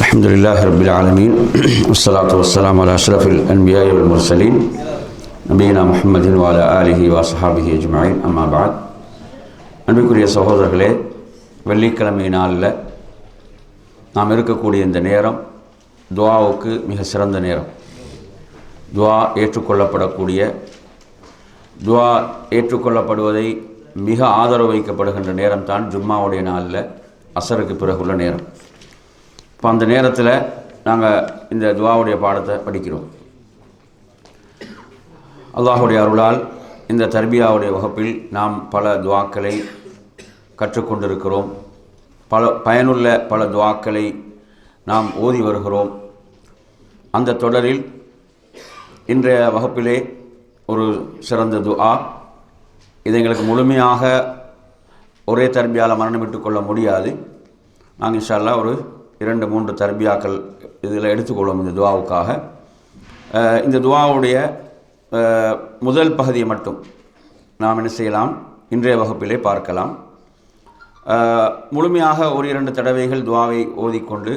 الحمد لله رب العالمين والصلاة والسلام على أشرف الأنبياء والمرسلين நபீனா முஹம்மதின் வால ஆலிஹி வாசஹாபிஹி அஜ்மாயின் அம்மா பாத் அன்புக்குரிய சகோதரர்களே வெள்ளிக்கிழமை நாளில் நாம் இருக்கக்கூடிய இந்த நேரம் துவாவுக்கு மிக சிறந்த நேரம் துவா ஏற்றுக்கொள்ளப்படக்கூடிய துவா ஏற்றுக்கொள்ளப்படுவதை மிக ஆதரவு வைக்கப்படுகின்ற நேரம் தான் ஜும்மாவுடைய நாளில் அசருக்கு பிறகுள்ள நேரம் இப்போ அந்த நேரத்தில் நாங்கள் இந்த துவாவுடைய பாடத்தை படிக்கிறோம். அல்லாஹுடைய அருளால் இந்த தர்பியாவுடைய வகுப்பில் நாம் பல துவாக்களை கற்றுக்கொண்டிருக்கிறோம். பல பயனுள்ள பல துவாக்களை நாம் ஓதி வருகிறோம். அந்த தொடரில் இன்றைய வகுப்பிலே ஒரு சிறந்த துஆ. இது எங்களுக்கு முழுமையாக ஒரே தர்பியால் மரணமிட்டு கொள்ள முடியாது. நாங்கள் இன்ஷால்லா ஒரு இரண்டு மூன்று தர்பியாக்கள் இதில் எடுத்துக்கொள்வோம் இந்த துவாவுக்காக. இந்த துவாவுடைய முதல் பகுதியை மட்டும் நாம் என்ன செய்யலாம்? இன்றைய வகுப்பிலே பார்க்கலாம். முழுமையாக ஒரு இரண்டு தடவைகள் துவாவை ஓதிக்கொண்டு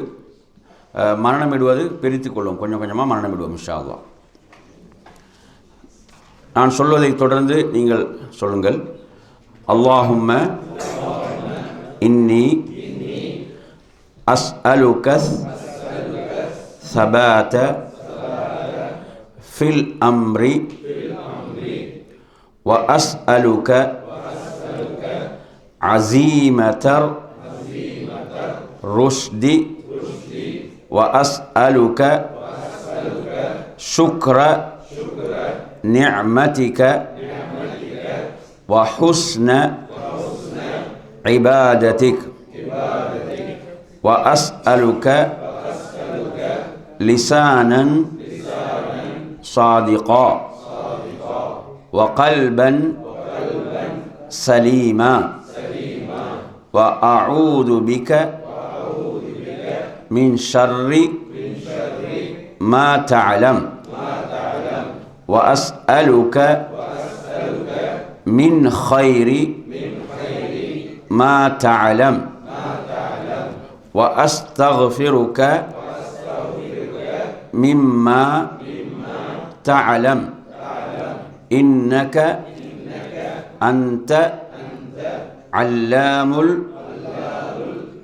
மரணமிடுவது பிரித்து கொள்வோம். கொஞ்சம் கொஞ்சமாக மரணமிடுவோம் இன்ஷா நான் சொல்வதை தொடர்ந்து நீங்கள் சொல்லுங்கள். அல்லாஹும்ம இன்னி أسألك ثبات في الأمر وأسألك عزيمة الرشد وأسألك شكر نعمتك وحسن عبادتك. وأسألك لسانا صادقا وقلبا سليما وأعوذ بك من شر ما تعلم وأسألك من خير ما تعلم وأستغفرك مما تعلم إنك أنت علام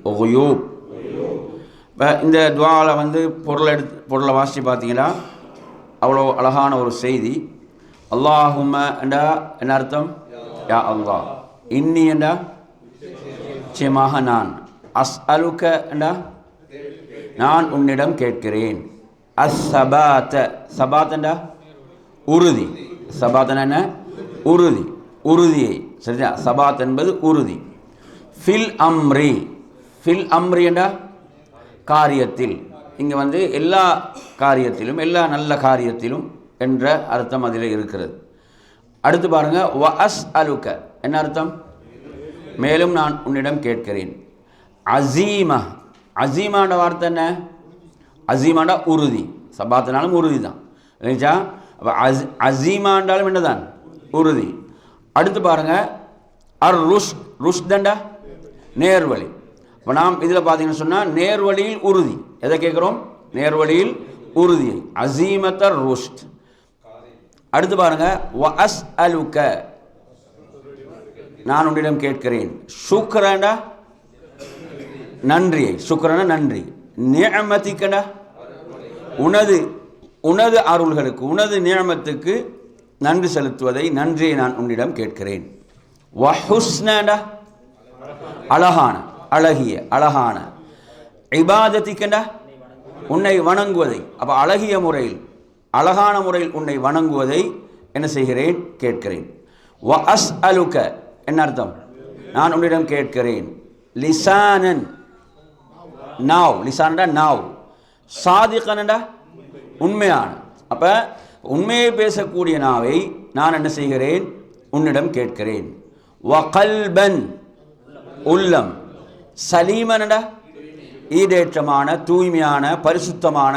الغيوب இப்போ இந்த துவாவில் வந்து பொருளை எடுத்து பொருளை வாசித்து பார்த்தீங்கன்னா அவ்வளோ அழகான ஒரு செய்தி அல்லாஹும்ம என்றா என்ன அர்த்தம் யா அல்லாஹ் இன்னி என்றா நிச்சயமாக நான் அஸ் அலுக்க நான் உன்னிடம் கேட்கிறேன். அஸ் சபாத்த சபாத்தண்டா உறுதி. சபாத்தன என்ன? உறுதி. உறுதியை. சரியா? சபாத் என்பது உறுதி. ஃபில் அம்ரி. ஃபில் அம்ரி என்றா காரியத்தில். இங்கே வந்து எல்லா காரியத்திலும் எல்லா நல்ல காரியத்திலும் என்ற அர்த்தம் அதில் இருக்கிறது. அடுத்து பாருங்கள் வ அஸ் அலுக்க என்ன அர்த்தம்? மேலும் நான் உன்னிடம் கேட்கிறேன். அசீமா. அசீமாண்ட வார்த்தை என்ன? அசீமாண்டா உறுதி. சபாத்தினாலும் உறுதி தான் இல்லைச்சா அப்போ அஸ் அசீமாண்டாலும் என்னதான்? உறுதி. அடுத்து பாருங்க அர் ருஷ் ருஷ்தண்டா நேர்வழி. இப்போ நாம் இதில் பார்த்தீங்கன்னு சொன்னால் நேர்வழியில் உறுதி. எதை கேட்குறோம் நேர்வழியில் உறுதி. அசீமத்தர் ருஷ்ட் அடுத்து பாருங்க வ அஸ் அலுக்க நான் உன்னிடம் கேட்கிறேன். சுக்கரண்டா நன்றியை சுக்ரன நன்றி. நியமத்திக்கடா உனது உனது அருள்களுக்கு உனது நியமத்துக்கு நன்றி செலுத்துவதை நன்றியை நான் உன்னிடம் கேட்கிறேன். வஹுஸ்னடா. அழகான அழகிய அழகான. இபாதத்திக்கண்டா உன்னை வணங்குவதை. அப்போ அழகிய முறையில் அழகான முறையில் உன்னை வணங்குவதை என்ன செய்கிறேன்? கேட்கிறேன். வ அஸ் அலுக்க என்ன அர்த்தம்? நான் உன்னிடம் கேட்கிறேன். லிசானன். நாவ் லிசானடா நாவ் சாதிகனடா உண்மையான அப்போ உண்மையை பேசக்கூடிய நாவை நான் என்ன செய்கிறேன் உன்னிடம் கேட்கிறேன் வகல்பன் உள்ளம் சலீமனடா ஈடேற்றமான தூய்மையான பரிசுத்தமான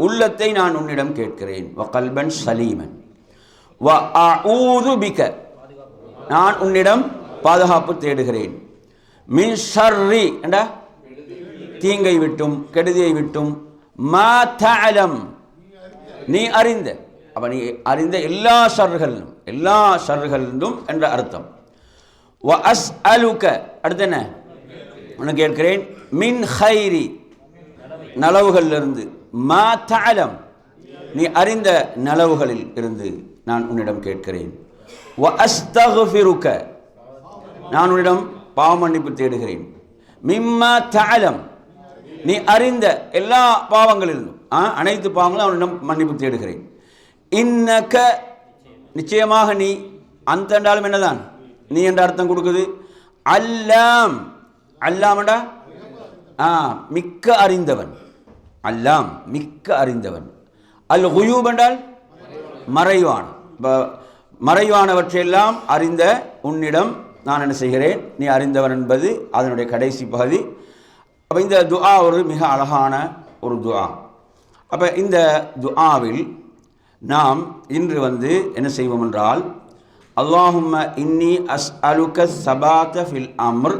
உள்ளத்தை நான் உன்னிடம் கேட்கிறேன் வகல்பன் சலீமன் வ அஊது பிக நான் உன்னிடம் பாதுகாப்பு தேடுகிறேன் மின் ஷர்ரி என்றா தீங்கை விட்டும் கெடுதியை விட்டும் மா தலம் நீ அறிந்த. அப்ப நீ அறிந்த எல்லா ஷர்களிலும் எல்லா ஷர்களிலும் என்ற அர்த்தம். வ அஸ் அலுக்க அடுத்து என்ன? உனக்கு கேட்கிறேன். மின் ஹைரி. நலவுகளிலிருந்து. மா தஅலம். நீ அறிந்த நலவுகளில் இருந்து நான் உன்னிடம் கேட்கிறேன். வ அஸ்தகுஃபிருக்க நான் உன்னிடம் பாவமன்னிப்பு தேடுகிறேன். மிம்மா தாலம் நீ அறிந்த எல்லா பாவங்களிலும் ஆ, அனைத்து பாவங்களும் அவனிடம் மன்னிப்பு தேடுகிறேன். இன்னக்க நிச்சயமாக நீ அந்த என்றாலும் என்னதான்? நீ என்ற அர்த்தம் கொடுக்குது. அல்லாம். அல்லாமடா ஆ மிக்க அறிந்தவன். அல்லாம் மிக்க அறிந்தவன். அல் ஹுயூப் என்றால்? மறைவான். இப்ப மறைவானவற்றையெல்லாம் அறிந்த உன்னிடம் நான் என்ன செய்கிறேன்? நீ அறிந்தவன் என்பது அதனுடைய கடைசி பகுதி. அப்போ இந்த துஆ ஒரு மிக அழகான ஒரு துஆ. அப்போ இந்த துஆவில் நாம் இன்று வந்து என்ன செய்வோம் என்றால் அல்லாஹும்ம இன்னி அஸ் அலுக்க சபாத்த ஃபில் அம்ர்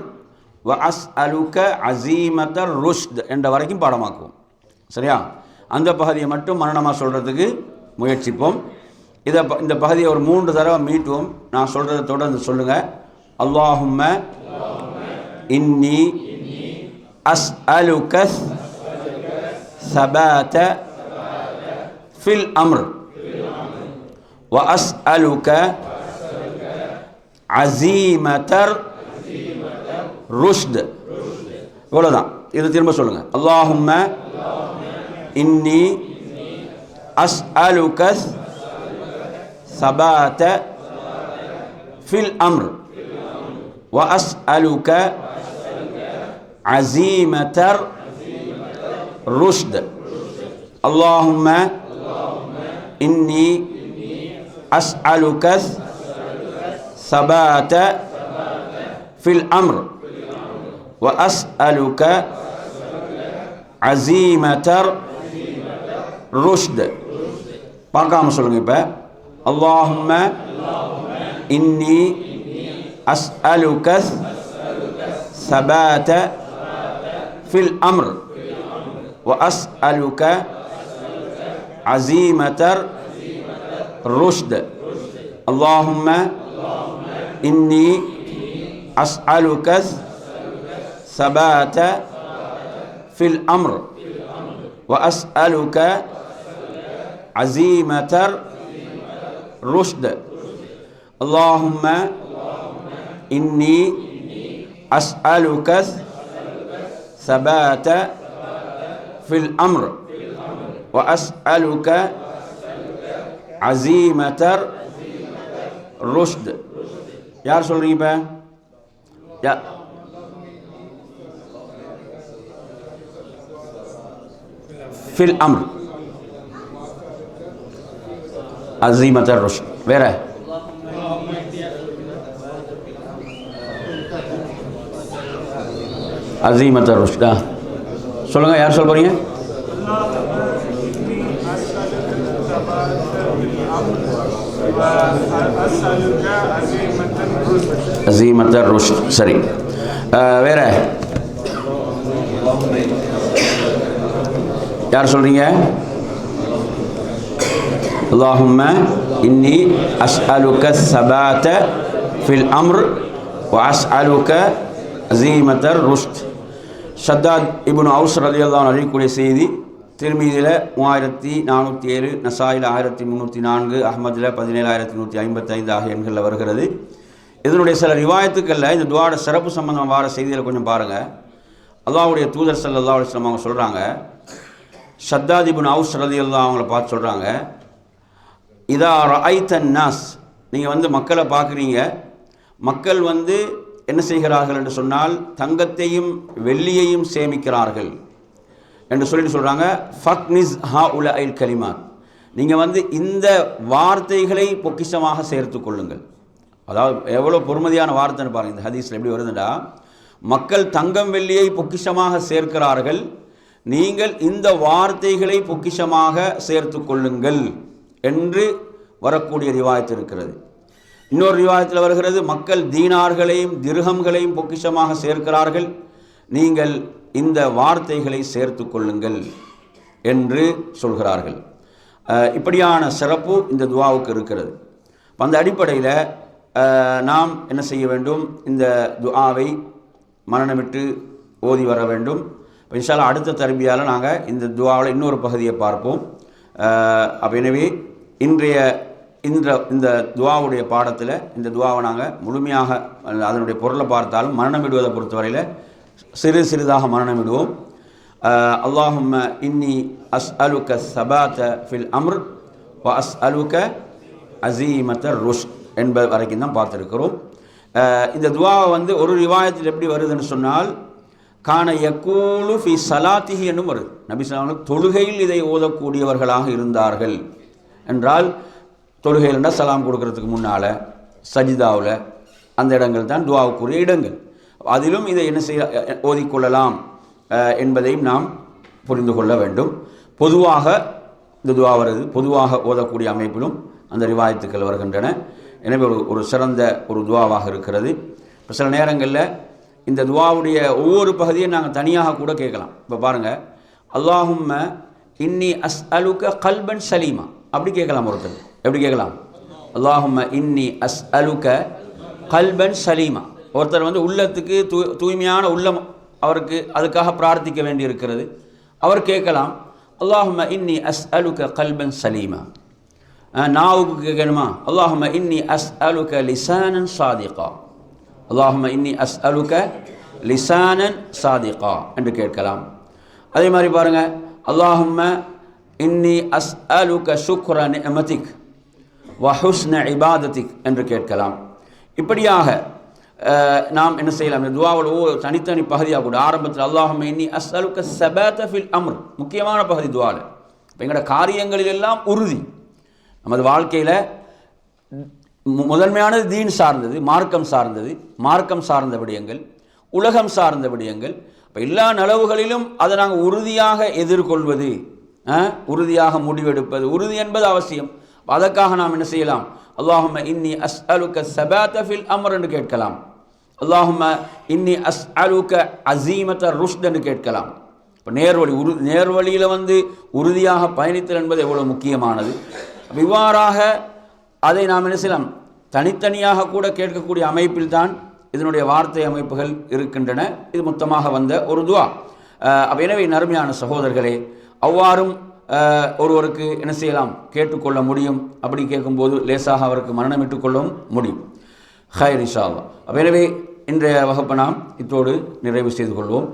வ அஸ் அலுக்க அசீமத ருஷ்த் என்ற வரைக்கும் பாடமாக்குவோம். சரியா? அந்த பகுதியை மட்டும் மரணமாக சொல்கிறதுக்கு முயற்சிப்போம். இதை இந்த பகுதியை ஒரு மூன்று தடவை மீட்டுவோம். நான் சொல்கிறத தொடர்ந்து சொல்லுங்கள் அல்லாஹும்ம இன்னி அஸ் அலுக்க ثبات في الأمر وأسألك عزيمة الرشد இவ்வளோதான் இது திரும்ப சொல்லுங்க அல்லாஹும்ம இன்னி அஸ்அலுக ثبات في الأمر وأسألك عزيمة الرشد اللهم إني أسألك ثبات في الأمر وأسألك عزيمة الرشد برقام سلقبا اللهم إني أسألك ثبات في الأمر. وأسألك عزيمة الرشد. اللهم إني أسألك ثبات في الأمر. وأسألك عزيمة الرشد. اللهم إني أسألك ثبات في الأمر. وأسألك عزيمة الرشد. يا رسول ريبة. يا. في الأمر. عزيمة الرشد. வேற அசீமத் ருஷ்டா சொல்லுங்க யார் சொல்ல போறீங்க أسألك عزيمة الرشد அசீமத் ருஷ்ட் சரி அஹ், வேற யார் சொல்றீங்க اللهم إني أسألك الثبات في الأمر وأسألك عزيمة الرشد ஷத்தாத் இபுன் அவுஸ் ரலியல்லாஹு அறிவிக்கூடிய செய்தி திருமீதியில் மூவாயிரத்தி நானூற்றி ஏழு நசாயில் ஆயிரத்தி முந்நூற்றி நான்கு அஹ்மதில் பதினேழாயிரத்தி நூற்றி ஐம்பத்தைந்து ஆகிய எண்களில் வருகிறது. இதனுடைய சில ரிவாயத்துக்களில் இந்த துவாட சிறப்பு சம்பந்தம் வார செய்திகளை கொஞ்சம் பாருங்கள் அல்லாவுடைய தூதர் ஸல்லல்லாஹு அலைஹி அவங்க சொல்கிறாங்க ஷத்தாதிபுன் அவுஸ் அவுஸ் அல்லா அவங்கள பார்த்து சொல்கிறாங்க இதா ரஐத்தன் நாஸ். நீங்கள் வந்து மக்களை பார்க்குறீங்க மக்கள் வந்து என்ன செய்கிறார்கள் என்று சொன்னால் தங்கத்தையும் வெள்ளியையும் சேமிக்கிறார்கள். என்று சொல்லிட்டு சொல்கிறாங்க ஃபக்னிஸ் ஹா உல ஐல் கலிமாத். நீங்கள் வந்து இந்த வார்த்தைகளை பொக்கிஷமாக சேர்த்து கொள்ளுங்கள். அதாவது எவ்வளோ பொறுமதியான வார்த்தைன்னு பாருங்கள் இந்த ஹதீஸில் எப்படி வருதுண்டா மக்கள் தங்கம் வெள்ளியை பொக்கிஷமாக சேர்க்கிறார்கள். நீங்கள் இந்த வார்த்தைகளை பொக்கிஷமாக சேர்த்து கொள்ளுங்கள் என்று வரக்கூடிய ரிவாயத்து இருக்கிறது. இன்னொரு விவாதத்தில் வருகிறது மக்கள் தீனார்களையும் திருகங்களையும் பொக்கிஷமாக சேர்க்கிறார்கள். நீங்கள் இந்த வார்த்தைகளை சேர்த்து கொள்ளுங்கள் என்று சொல்கிறார்கள். இப்படியான சிறப்பு இந்த துவாவுக்கு இருக்கிறது. அந்த அடிப்படையில் நாம் என்ன செய்ய வேண்டும்? இந்த துஆவை மரணமிட்டு ஓதி வர வேண்டும். இப்போ அடுத்த தரபியால் நாங்கள் இந்த துவாவில் இன்னொரு பகுதியை பார்ப்போம். அப்போ எனவே இன்றைய இந்த இந்த துவாவுடைய பாடத்தில் இந்த துவாவை நாங்கள் முழுமையாக அதனுடைய பொருளை பார்த்தாலும் மரணமிடுவதை பொறுத்தவரையில் சிறு சிறிதாக மரணமிடுவோம். அல்லாஹும் இன்னி அஸ் அலுக்க சபாத்த ஃபில் அம்ர் வ அஸ் அலுக்க அசீமத்த ருஷ் என்பது வரைக்கும் தான் பார்த்துருக்கிறோம். இந்த துவாவை வந்து ஒரு ரிவாயத்தில் எப்படி வருதுன்னு சொன்னால் கான யக்கூலு ஃபி சலாத்திஹி என்னும் வருது நபி சொல்லாமல் தொழுகையில் இதை ஓதக்கூடியவர்களாக இருந்தார்கள். என்றால் தொழுகையில் சலாம் கொடுக்கறதுக்கு முன்னால் சஜிதாவில் அந்த இடங்கள் தான் துவாவுக்குரிய இடங்கள். அதிலும் இதை என்ன செய்ய ஓதிக்கொள்ளலாம் என்பதையும் நாம் புரிந்து கொள்ள வேண்டும். பொதுவாக இந்த துவா வருது. பொதுவாக ஓதக்கூடிய அமைப்பிலும் அந்த ரிவாயத்துக்கள் வருகின்றன. எனவே ஒரு ஒரு சிறந்த ஒரு துவாவாக இருக்கிறது. இப்போ சில நேரங்களில் இந்த துவாவுடைய ஒவ்வொரு பகுதியும் நாங்கள் தனியாக கூட கேட்கலாம். இப்போ பாருங்கள் அல்லாஹும்ம இன்னி அஸ் அலுக்க கல்பன் சலீமா. அப்படி கேட்கலாம் ஒருத்தர். எப்படி கேட்கலாம்? அல்லாஹும் இன்னி அஸ் அலுக்க கல்பன் சலீமா. ஒருத்தர் வந்து உள்ளத்துக்கு தூ தூய்மையான உள்ளம் அவருக்கு அதுக்காக பிரார்த்திக்க வேண்டியிருக்கிறது. அவர் கேட்கலாம் அல்லாஹும் இன்னி அஸ் அலுக்க கல்பன் சலீமா. நாவுக்கு கேட்கணுமா? அல்லாஹும் இன்னி அஸ் அலுக்க லிசானன் சாதிகா. அல்லாஹும் இன்னி அஸ் அலுக்க லிசானன் சாதிகா. என்று கேட்கலாம். அதே மாதிரி பாருங்கள் அல்லாஹும்ம இன்னி அஸ் அலுக சுக்ர நிஅமதிக் வஹுஸ்ன இபாதத்திக் என்று கேட்கலாம். இப்படியாக நாம் என்ன செய்யலாம்? இந்த துவாவோட ஒவ்வொரு தனித்தனி பகுதியாக கூட ஆரம்பத்தில் அல்லாஹம் இன்னி அஸ்அலுக்க சபாத ஃபில் அம்ர் முக்கியமான பகுதி துவாவில் இப்போ எங்களோட காரியங்களில் எல்லாம் உறுதி. நமது வாழ்க்கையில் முதன்மையானது தீன் சார்ந்தது மார்க்கம் சார்ந்தது மார்க்கம் சார்ந்த விடயங்கள் உலகம் சார்ந்த விடயங்கள். இப்போ எல்லா நலவுகளிலும் அதை நாங்கள் உறுதியாக எதிர்கொள்வது உறுதியாக முடிவெடுப்பது உறுதி என்பது அவசியம். அதற்காக நாம் என்ன செய்யலாம்? அல்லாஹும இன்னி அஸ் அலுக்க சபாத்தஃபில் அமர் என்று கேட்கலாம். அல்லாஹும இன்னி அஸ் அலுக்க அசீமத்த ருஷ்டன்னு என்று கேட்கலாம். இப்போ நேர்வழி உரு நேர்வழியில் வந்து உறுதியாக பயணித்தல் என்பது எவ்வளோ முக்கியமானது? இவ்வாறாக அதை நாம் என்ன செய்யலாம்? தனித்தனியாக கூட கேட்கக்கூடிய அமைப்பில் தான் இதனுடைய வார்த்தை அமைப்புகள் இருக்கின்றன. இது மொத்தமாக வந்த ஒரு துவா. அப்போ எனவே நறுமையான சகோதரர்களே அவ்வாறும் ஒருவருக்கு என்ன செய்யலாம்? கேட்டுக்கொள்ள முடியும். அப்படி கேட்கும்போது லேசாக அவருக்கு மரணம் கொள்ளவும் முடியும். ஹயர் இன்ஷா எனவே இன்றைய வகுப்பை நாம் இத்தோடு நிறைவு செய்து கொள்வோம்.